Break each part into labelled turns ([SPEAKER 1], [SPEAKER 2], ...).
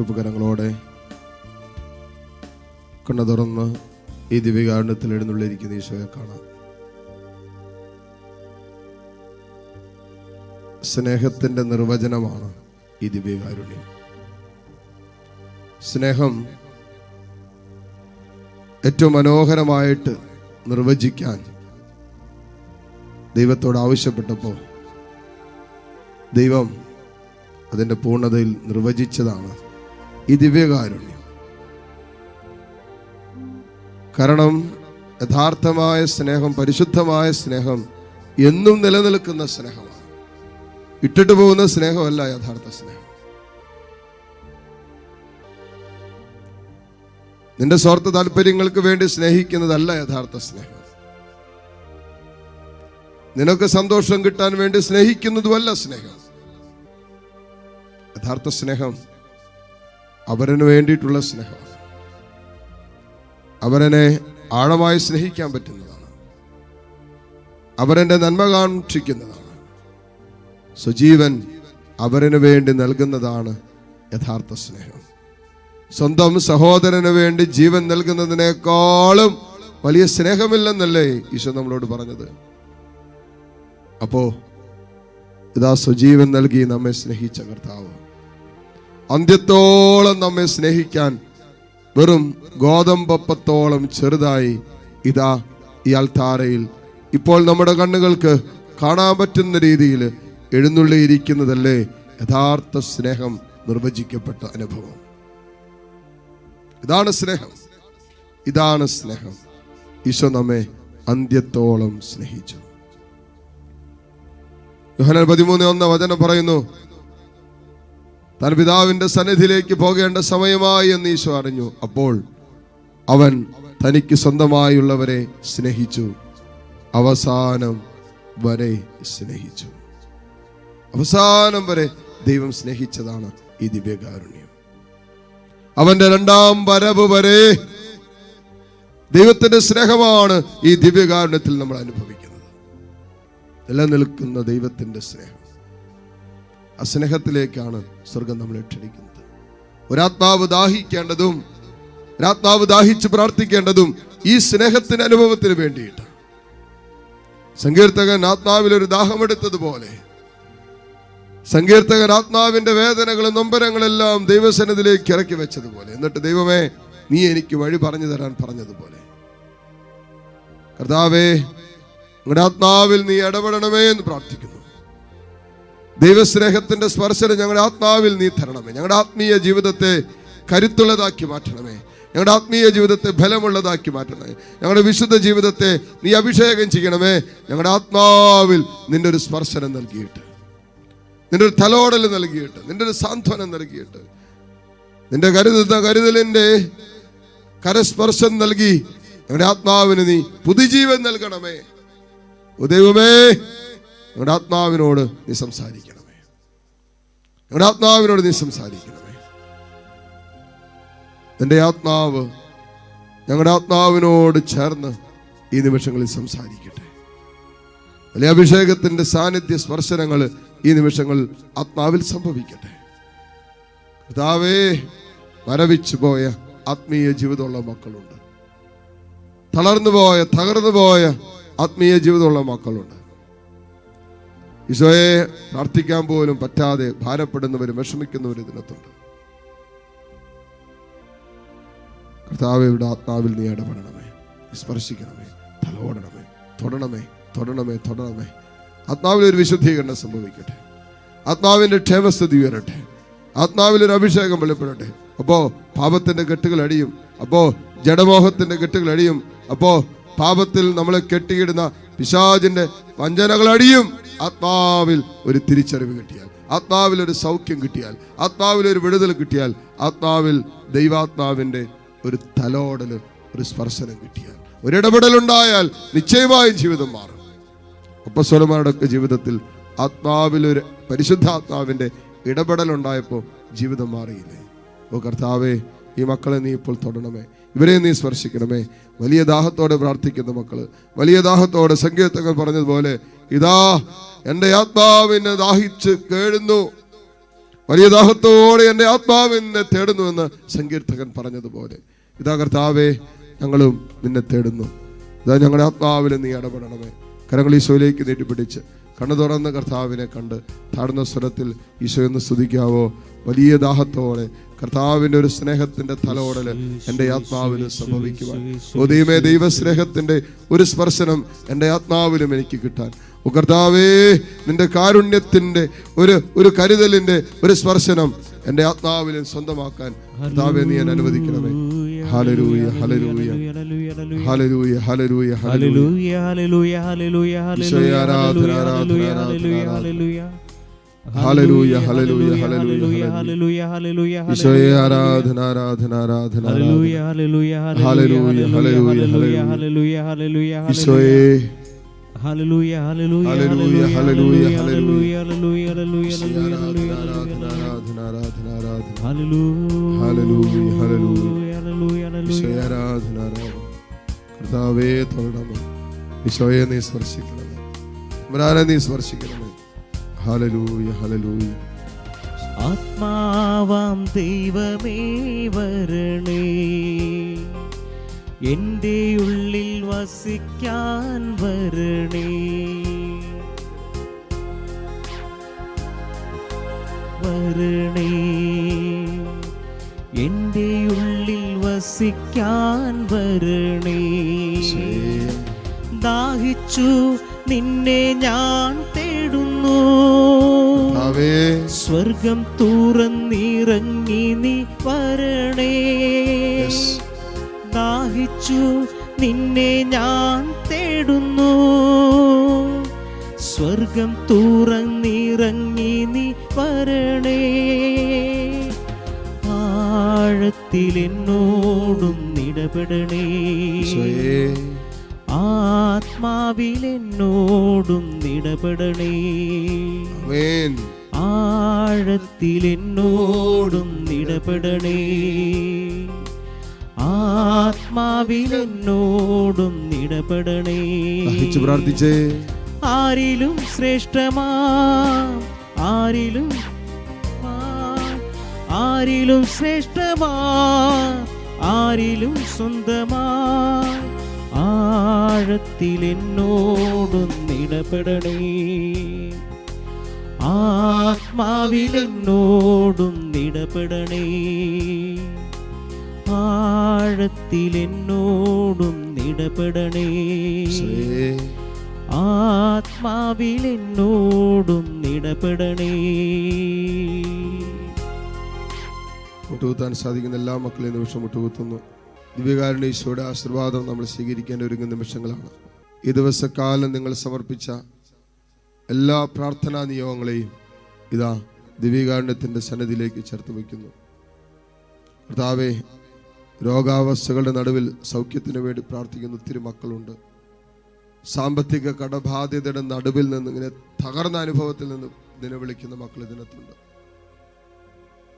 [SPEAKER 1] ഉപകരണങ്ങളോടെ കണ്ണു തുറന്ന് ഈ ദിവ്യകാരണത്തിൽ എഴുന്നള്ളിയിരിക്കുന്ന ഈശോയെ കാണാം. സ്നേഹത്തിന്റെ നിർവചനമാണ് ഈ ദിവ്യകാരുണ്യം. സ്നേഹം ഏറ്റവും മനോഹരമായിട്ട് നിർവചിക്കാൻ ദൈവത്തോട് ആവശ്യപ്പെട്ടപ്പോൾ ദൈവം അതിന്റെ പൂർണതയിൽ നിർവചിച്ചതാണ്. ഈ ദിവ്യകാരുണ്യം കാരണം യഥാർത്ഥമായ സ്നേഹം പരിശുദ്ധമായ സ്നേഹം എന്നും നിലനിൽക്കുന്ന സ്നേഹമാണ്. ഇട്ടിട്ട് പോകുന്ന സ്നേഹമല്ല യഥാർത്ഥ സ്നേഹം. നിന്റെ സ്വാർത്ഥ താല്പര്യങ്ങൾക്ക് വേണ്ടി സ്നേഹിക്കുന്നതല്ല യഥാർത്ഥ സ്നേഹം. നിനക്ക് സന്തോഷം കിട്ടാൻ വേണ്ടി സ്നേഹിക്കുന്നതുമല്ല സ്നേഹം. യഥാർത്ഥ സ്നേഹം അവരന് വേണ്ടിയിട്ടുള്ള സ്നേഹമാണ് അവരനെ ആഴമായി സ്നേഹിക്കാൻ പറ്റുന്നതാണ്. അവരന്റെ നന്മ കാണിക്കുന്നതാണ് സുജീവൻ അവരന് വേണ്ടി നൽകുന്നതാണ് യഥാർത്ഥ സ്നേഹം. സ്വന്തം സഹോദരന് വേണ്ടി ജീവൻ നൽകുന്നതിനേക്കാളും വലിയ സ്നേഹമില്ലെന്നല്ലേ ഈശോ നമ്മളോട് പറഞ്ഞത്? അപ്പോ ഇതാ സുജീവൻ നൽകി നമ്മെ സ്നേഹിച്ച കർത്താവ്. അന്ത്യത്തോളം നമ്മെ സ്നേഹിക്കാൻ വെറും ഗോതമ്പപ്പത്തോളം ചെറുതായി ഇതാ ഈ അൽത്താരയിൽ. ഇപ്പോൾ നമ്മുടെ കണ്ണുകൾക്ക് കാണാൻ പറ്റുന്ന രീതിയിൽ എഴുന്നള്ളിയിരിക്കുന്നതല്ലേ യഥാർത്ഥ സ്നേഹം നിർവചിക്കപ്പെട്ട അനുഭവം. ഇതാണ് സ്നേഹം. ഇതാണ് സ്നേഹം. ഈശോ നമ്മെ അന്ത്യത്തോളം സ്നേഹിച്ചു. പതിമൂന്ന് ഒന്ന് വചനം പറയുന്നു താൻ പിതാവിന്റെ സന്നിധിയിലേക്ക് പോകേണ്ട സമയമായി എന്ന് ഈശോ അറിഞ്ഞു. അപ്പോൾ അവൻ തനിക്ക് സ്വന്തമായുള്ളവരെ സ്നേഹിച്ചു. അവസാനം വരെ സ്നേഹിച്ചു. അവസാനം വരെ ദൈവം സ്നേഹിച്ചതാണ് ഈ ദിവ്യകാരുണ്യം. അവന്റെ രണ്ടാം വരവ് വരെ ദൈവത്തിന്റെ സ്നേഹമാണ് ഈ ദിവ്യകാരുണ്യത്തിൽ നമ്മൾ അനുഭവിക്കുന്നത്. നിലനിൽക്കുന്ന ദൈവത്തിന്റെ സ്നേഹം. ആ സ്നേഹത്തിലേക്കാണ് സ്വർഗം നമ്മളെ ക്ഷണിക്കുന്നത്. ഒരാത്മാവ് ദാഹിക്കേണ്ടതും ഒരാത്മാവ് ദാഹിച്ച് പ്രാർത്ഥിക്കേണ്ടതും ഈ സ്നേഹത്തിന് അനുഭവത്തിന് വേണ്ടിയിട്ട് സങ്കീർത്തകൻ ആത്മാവിൽ ഒരു ദാഹമെടുത്തതുപോലെ സങ്കീർത്തകൻ ആത്മാവിന്റെ വേദനകളും നൊമ്പരങ്ങളെല്ലാം ദൈവസനത്തിലേക്ക് ഇറക്കി വെച്ചതുപോലെ എന്നിട്ട് ദൈവമേ നീ എനിക്ക് വഴി പറഞ്ഞു തരാൻ പറഞ്ഞതുപോലെ. കർത്താവേ നിങ്ങളുടെ ആത്മാവിൽ നീ ഇടപെടണമേ എന്ന് പ്രാർത്ഥിക്കുന്നു. ദൈവസ്നേഹത്തിന്റെ സ്പർശനം ഞങ്ങളുടെ ആത്മാവിൽ നീ തരണമേ. ഞങ്ങളുടെ ആത്മീയ ജീവിതത്തെ കരുത്തുള്ളതാക്കി മാറ്റണമേ. ഞങ്ങളുടെ ആത്മീയ ജീവിതത്തെ ഫലമുള്ളതാക്കി മാറ്റണമേ. ഞങ്ങളുടെ വിശുദ്ധ ജീവിതത്തെ നീ അഭിഷേകം ചെയ്യണമേ. ഞങ്ങളുടെ ആത്മാവിൽ നിന്റെ ഒരു സ്പർശനം നൽകിയിട്ട് നിന്റെ ഒരു തലോടൽ നൽകിയിട്ട് നിന്റെ ഒരു സാന്ത്വനം നൽകിയിട്ട് നിന്റെ കരുതുന്ന കരുതലിന്റെ കരസ്പർശം നൽകി ഞങ്ങളുടെ ആത്മാവിന് നീ പുതുജീവൻ നൽകണമേ. ദൈവമേ ഞങ്ങളുടെ ആത്മാവിനോട് നീ സംസാരിക്കണമേ. ഞങ്ങളുടെ ആത്മാവിനോട് നീ സംസാരിക്കണമേ. എന്റെ ആത്മാവ് ഞങ്ങളുടെ ആത്മാവിനോട് ചേർന്ന് ഈ നിമിഷങ്ങളിൽ സംസാരിക്കട്ടെ. വലിയ അഭിഷേകത്തിന്റെ സാന്നിധ്യ സ്പർശനങ്ങൾ ഈ നിമിഷങ്ങൾ ആത്മാവിൽ സംഭവിക്കട്ടെ. കർത്താവേ മരവിച്ചു പോയ ആത്മീയ ജീവിതമുള്ള മക്കളുണ്ട്. തളർന്നു പോയ തകർന്നു പോയ ആത്മീയ ജീവിതമുള്ള മക്കളുണ്ട്. ഈശോയെ പ്രാർത്ഥിക്കാൻ പോലും പറ്റാതെ ഭാരപ്പെടുന്നവരും വിഷമിക്കുന്നവരും ഇതിനകത്തുണ്ട് കർത്താവ് ഇവിടെ ആത്മാവിൽ നീ ഇടപെടണമേ. സ്പർശിക്കണമേ. തലോടണമേ. തൊടണമേ. തൊടണമേ. തൊടണമേ. ആത്മാവിൽ ഒരു വിശുദ്ധീകരണം സംഭവിക്കട്ടെ. ആത്മാവിന്റെ ക്ഷേമസ്ഥിതി ഉയരട്ടെ. ആത്മാവിലൊരു അഭിഷേകം വെളിപ്പെടട്ടെ. അപ്പോൾ പാപത്തിന്റെ കെട്ടുകൾ അടിയും. അപ്പോൾ ജഡമോഹത്തിന്റെ കെട്ടുകൾ അടിയും. അപ്പോൾ പാപത്തിൽ നമ്മളെ കെട്ടിയിടുന്ന പിശാചിന്റെ വഞ്ചനകൾ അടിയും. ആത്മാവിൽ ഒരു തിരിച്ചറിവ് കിട്ടിയാൽ ആത്മാവിൽ ഒരു സൗഖ്യം കിട്ടിയാൽ ആത്മാവിൽ ഒരു വിടുതൽ കിട്ടിയാൽ ആത്മാവിൽ ദൈവാത്മാവിന്റെ ഒരു തലോടൽ ഒരു സ്പർശനം കിട്ടിയാൽ ഒരിടപെടലുണ്ടായാൽ നിശ്ചയമായും ജീവിതം മാറും. അപ്പസ്വലമാരുടെയൊക്കെ ജീവിതത്തിൽ പരിശുദ്ധാത്മാവിന്റെ ഇടപെടൽ ഉണ്ടായപ്പോൾ ജീവിതം മാറിയില്ലേ? ഓ കർത്താവേ ഈ മക്കളെ നീ ഇപ്പോൾ തൊടണമേ. ഇവരെ നീ സ്പർശിക്കണമേ. വലിയ ദാഹത്തോടെ പ്രാർത്ഥിക്കുന്ന മക്കൾ വലിയ ദാഹത്തോടെ സങ്കീർത്തകൻ പറഞ്ഞതുപോലെ ഇതാ എന്റെ ആത്മാവിനെ ദാഹിച്ച് കേഴുന്നു. വലിയ ദാഹത്തോടെ എന്റെ ആത്മാവിനെ തേടുന്നു എന്ന് സങ്കീർത്തകൻ പറഞ്ഞതുപോലെ. ഇതാ കർത്താവേ ഞങ്ങളും നിന്നെ തേടുന്നു. ഇതാ ഞങ്ങളുടെ ആത്മാവിൽ നീ ഇടപെടണമേ. കരങ്ങൾ ഈശോയിലേക്ക് നീട്ടിപ്പിടിച്ച് കണ്ണു തുറന്ന് കർത്താവിനെ കണ്ട് താഴ്ന്ന സ്വരത്തിൽ ഈശോ എന്ന് സ്തുതിക്കാവോ? വലിയ ദാഹത്തോടെ കർത്താവിന്റെ ഒരു സ്നേഹത്തിന്റെ തലോടൽ എന്റെ ആത്മാവിന് സംഭവിക്കുവാൻ. ഉദയമേ ദൈവസ്നേഹത്തിന്റെ ഒരു സ്പർശനം എന്റെ ആത്മാവിലും എനിക്ക് കിട്ടാൻ. ഓ കർത്താവേ നിന്റെ കാരുണ്യത്തിന്റെ ഒരു ഒരു കരുതലിന്റെ ഒരു സ്പർശനം എന്റെ ആത്മാവിലും സ്വന്തമാക്കാൻ കർത്താവെ നീ എന്നെ അനുവദിക്കണമേ. ഹല്ലേലൂയ ഹല്ലേലൂയ ഹല്ലേലൂയ ഹല്ലേലൂയ. ഹല്ലേലൂയ
[SPEAKER 2] ഹലരൂയ ഹലരൂയ ഹലരൂയ
[SPEAKER 1] ഹലരൂയ
[SPEAKER 2] hallelujah,
[SPEAKER 1] ഹല്ലേലൂയ
[SPEAKER 2] Hallelujah,
[SPEAKER 1] ഹല്ലേലൂയ
[SPEAKER 2] hallelujah, hallelujah,
[SPEAKER 1] ഈശോയെ. ആരാധന ആരാധന ആരാധന
[SPEAKER 2] Hallelujah, hallelujah,
[SPEAKER 1] hallelujah,
[SPEAKER 2] hallelujah,
[SPEAKER 1] hallelujah,
[SPEAKER 2] hallelujah,
[SPEAKER 1] ഈശോയെ
[SPEAKER 2] hallelujah,
[SPEAKER 1] ഈശോയെ
[SPEAKER 2] hallelujah,
[SPEAKER 1] ആരാധന ആരാധന ആരാധന ആരാധന
[SPEAKER 2] hallelujah.
[SPEAKER 1] ഈശോയെ ആരാധന ആരാധന കർത്താവേ തൊഴണമേ ഈശോയെ നീ സ്പർശിക്കണമേ തമ്പുരാനെ നീ സ്പർശിക്കണമേ
[SPEAKER 2] ആത്മാവാം ദൈവമേ വരണേ. എന്റെ ഉള്ളിൽ വസിക്കാൻ വരണേ. വരണേ. എന്റെ ഉള്ളിൽ വസിക്കാൻ വരണേ. ദാഹിച്ചു നിന്നെ ഞാൻ തേടുന്നു
[SPEAKER 1] കർത്താവേ
[SPEAKER 2] സ്വർഗം തുറന്നിറങ്ങി നീ വരണേ. ദാഹിച്ചു നിന്നെ ഞാൻ തേടുന്നു. സ്വർഗം തുറന്നിറങ്ങി നീ വരണേ. ആഴത്തിൽ എന്നോടും ഇടപെടണേ. ആത്മാവിലെന്നോടും നിടപെടണേ. ആഴത്തിലെന്നോടും നിടപെടണേ. ആത്മാവിലെന്നോടും
[SPEAKER 1] നിടപെടണേ. പ്രാർത്ഥിച്ചേ.
[SPEAKER 2] ആരിലും ശ്രേഷ്ഠമാ ആരിലും ആരിലും ശ്രേഷ്ഠമാ ആരിലും സ്വന്തമാ. ആഴത്തിൽ എന്നോടൊന്നിടപെടണേ ആത്മാവിൽ എന്നോടൊന്നിടപെടണേ ആഴത്തിൽ
[SPEAKER 1] എന്നോടൊന്നിടപെടണേ
[SPEAKER 2] ആത്മാവിൽ എന്നോടൊന്നിടപെടണേ
[SPEAKER 1] മുട്ടുകുത്താൻ സാധിക്കുന്ന എല്ലാ മക്കളെയും നിമിഷം മുട്ടുകുത്തുന്നു. ദിവ്യകാരുണ്യ ഈശോയുടെ ആശീർവാദം നമ്മൾ സ്വീകരിക്കേണ്ട ഒരുങ്ങുന്ന നിമിഷങ്ങളാണ്. ഈ ദിവസക്കാലം നിങ്ങൾ സമർപ്പിച്ച എല്ലാ പ്രാർത്ഥനാ നിയോഗങ്ങളെയും ഇതാ ദിവ്യകാരുണ്യത്തിന്റെ സന്നിധിയിലേക്ക് ചേർത്ത് വയ്ക്കുന്നു. കർത്താവേ രോഗാവസ്ഥകളുടെ നടുവിൽ സൗഖ്യത്തിന് വേണ്ടി പ്രാർത്ഥിക്കുന്ന ഒത്തിരി മക്കളുണ്ട്. സാമ്പത്തിക കടബാധ്യതയുടെ നടുവിൽ നിന്ന് ഇങ്ങനെ തകർന്ന അനുഭവത്തിൽ നിന്ന് നിലവിളിക്കുന്ന മക്കൾ ഇതിനകത്തുണ്ട്.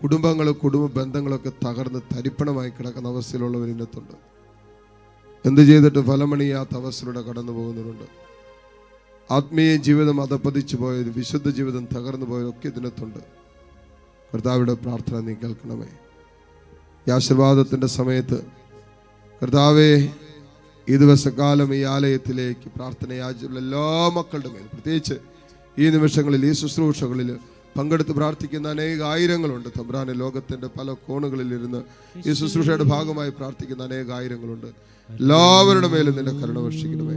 [SPEAKER 1] കുടുംബങ്ങളും കുടുംബ ബന്ധങ്ങളൊക്കെ തകർന്ന് തരിപ്പണമായി കിടക്കുന്ന അവസ്ഥയിലുള്ളവർ ഇന്നത്തുണ്ട്. എന്ത് ചെയ്തിട്ട് ഫലമണിയാത്ത അവസ്ഥയിലൂടെ കടന്നു പോകുന്നവരുണ്ട്. ആത്മീയ ജീവിതം അധപ്പതിച്ചു പോയത് വിശുദ്ധ ജീവിതം തകർന്നു പോയതൊക്കെ ഇതിനകത്തുണ്ട്. കർത്താവിടെ പ്രാർത്ഥന നീ കേൾക്കണമേ. ഈ ആശീർവാദത്തിന്റെ സമയത്ത് കർത്താവേ ഈ ദിവസക്കാലം ഈ ആലയത്തിലേക്ക് പ്രാർത്ഥന യാചിച്ചുള്ള എല്ലാ മക്കളുടെ മേൽ പ്രത്യേകിച്ച് ഈ നിമിഷങ്ങളിൽ ഈ ശുശ്രൂഷകളിൽ പങ്കെടുത്ത് പ്രാർത്ഥിക്കുന്ന അനേക ആയിരങ്ങളുണ്ട് തമ്പ്രാനെ ലോകത്തിന്റെ പല കോണുകളിൽ ഇരുന്ന് ഈ ശുശ്രൂഷയുടെ ഭാഗമായി പ്രാർത്ഥിക്കുന്ന അനേക ആയിരങ്ങളുണ്ട് എല്ലാവരുടെ മേലും നിന്റെ കരുണ വർഷിക്കണമേ.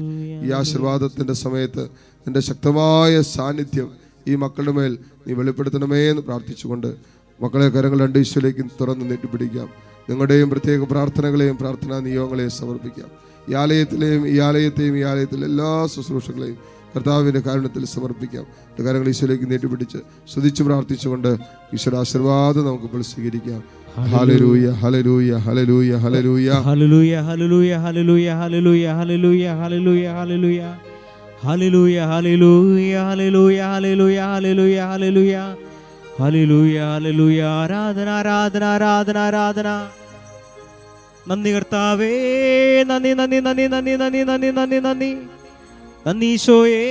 [SPEAKER 1] ഈ ആശീർവാദത്തിന്റെ സമയത്ത് നിന്റെ ശക്തമായ സാന്നിധ്യം ഈ മക്കളുടെ മേൽ നീ വെളിപ്പെടുത്തണമേ എന്ന് പ്രാർത്ഥിച്ചുകൊണ്ട് മക്കളെ കരങ്ങൾ രണ്ട് ഈശ്വരേക്ക് തുറന്ന് നീട്ടിപ്പിടിക്കാം. നിങ്ങളുടെയും പ്രത്യേക പ്രാർത്ഥനകളെയും പ്രാർത്ഥനാ നിയോഗങ്ങളെയും സമർപ്പിക്കാം. ഈ ആലയത്തിലെയും ഈ ആലയത്തെയും ഈ ആലയത്തിലെ എല്ലാ ശുശ്രൂഷകളെയും കർത്താവിന്റെ കാരണത്തിൽ സമർപ്പിക്കാം കാര്യങ്ങൾ ഈശ്വരേക്ക് നീട്ടിപ്പിടിച്ച് സ്തുതിച്ച് പ്രാർത്ഥിച്ചുകൊണ്ട് ഈശ്വര ആശീർവാദം നമുക്ക് ഇപ്പോൾ സ്വീകരിക്കാം ഹലലൂയ hallelujah hallelujah hallelujah
[SPEAKER 2] hallelujah hallelujah hallelujah hallelujah hallelujah hallelujah hallelujah hallelujah hallelujah hallelujah hallelujah hallelujah hallelujah hallelujah ഹലലൂയ ആരാധന ആരാധന ആരാധന ആരാധന നന്ദി കർത്താവേ നന്ദി നന്ദി നന്ദി നന്ദി നന്ദി നന്ദി നന്ദി നന്ദി നന്ദി ഈശോയേ.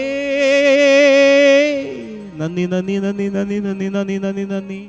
[SPEAKER 2] നന്ദി നന്ദി നന്ദി നന്ദി നന്ദി നന്ദി നന്ദി നന്ദി